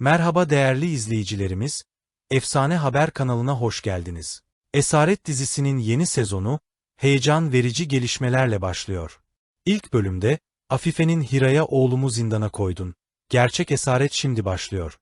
Merhaba değerli izleyicilerimiz, Efsane Haber kanalına hoş geldiniz. Esaret dizisinin yeni sezonu, heyecan verici gelişmelerle başlıyor. İlk bölümde, Afife'nin Hira'ya oğlumu zindana koydun, gerçek esaret şimdi başlıyor.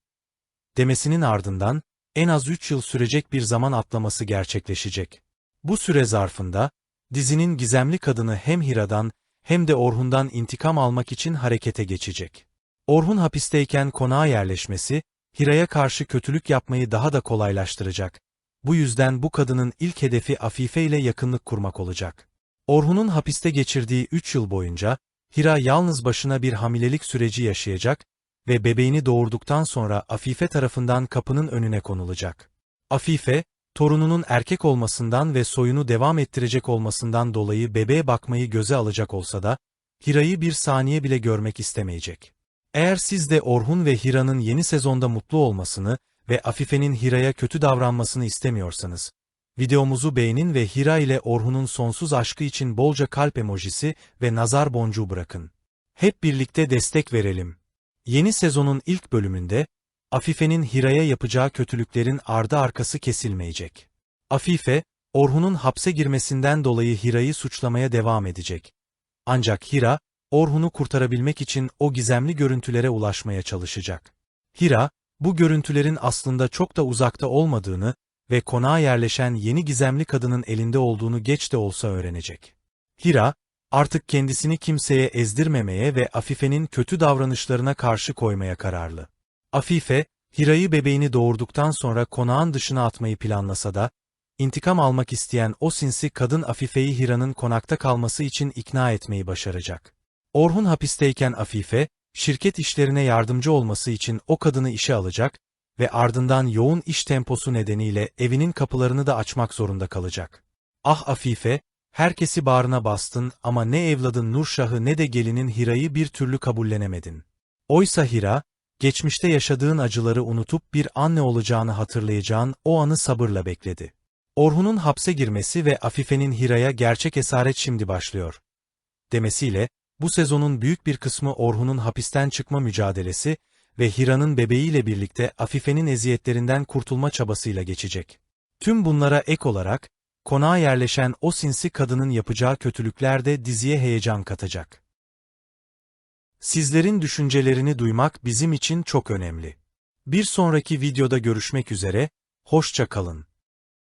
Demesinin ardından, en az 3 yıl sürecek bir zaman atlaması gerçekleşecek. Bu süre zarfında, dizinin gizemli kadını hem Hira'dan hem de Orhun'dan intikam almak için harekete geçecek. Orhun hapisteyken konağa yerleşmesi, Hira'ya karşı kötülük yapmayı daha da kolaylaştıracak. Bu yüzden bu kadının ilk hedefi Afife ile yakınlık kurmak olacak. Orhun'un hapiste geçirdiği 3 yıl boyunca, Hira yalnız başına bir hamilelik süreci yaşayacak ve bebeğini doğurduktan sonra Afife tarafından kapının önüne konulacak. Afife, torununun erkek olmasından ve soyunu devam ettirecek olmasından dolayı bebeğe bakmayı göze alacak olsa da, Hira'yı bir saniye bile görmek istemeyecek. Eğer siz de Orhun ve Hira'nın yeni sezonda mutlu olmasını ve Afife'nin Hira'ya kötü davranmasını istemiyorsanız, videomuzu beğenin ve Hira ile Orhun'un sonsuz aşkı için bolca kalp emojisi ve nazar boncuğu bırakın. Hep birlikte destek verelim. Yeni sezonun ilk bölümünde, Afife'nin Hira'ya yapacağı kötülüklerin ardı arkası kesilmeyecek. Afife, Orhun'un hapse girmesinden dolayı Hira'yı suçlamaya devam edecek. Ancak Hira, Orhun'u kurtarabilmek için o gizemli görüntülere ulaşmaya çalışacak. Hira, bu görüntülerin aslında çok da uzakta olmadığını ve konağa yerleşen yeni gizemli kadının elinde olduğunu geç de olsa öğrenecek. Hira, artık kendisini kimseye ezdirmemeye ve Afife'nin kötü davranışlarına karşı koymaya kararlı. Afife, Hira'yı bebeğini doğurduktan sonra konağın dışına atmayı planlasa da, intikam almak isteyen o sinsi kadın Afife'yi Hira'nın konakta kalması için ikna etmeyi başaracak. Orhun hapisteyken Afife, şirket işlerine yardımcı olması için o kadını işe alacak ve ardından yoğun iş temposu nedeniyle evinin kapılarını da açmak zorunda kalacak. Ah Afife, herkesi bağrına bastın ama ne evladın Nurşah'ı ne de gelinin Hira'yı bir türlü kabullenemedin. Oysa Hira, geçmişte yaşadığın acıları unutup bir anne olacağını hatırlayacağın o anı sabırla bekledi. Orhun'un hapse girmesi ve Afife'nin Hira'ya gerçek esaret şimdi başlıyor. Demesiyle, bu sezonun büyük bir kısmı Orhun'un hapisten çıkma mücadelesi ve Hira'nın bebeğiyle birlikte Afife'nin eziyetlerinden kurtulma çabasıyla geçecek. Tüm bunlara ek olarak, konağa yerleşen o sinsi kadının yapacağı kötülükler de diziye heyecan katacak. Sizlerin düşüncelerini duymak bizim için çok önemli. Bir sonraki videoda görüşmek üzere, hoşça kalın.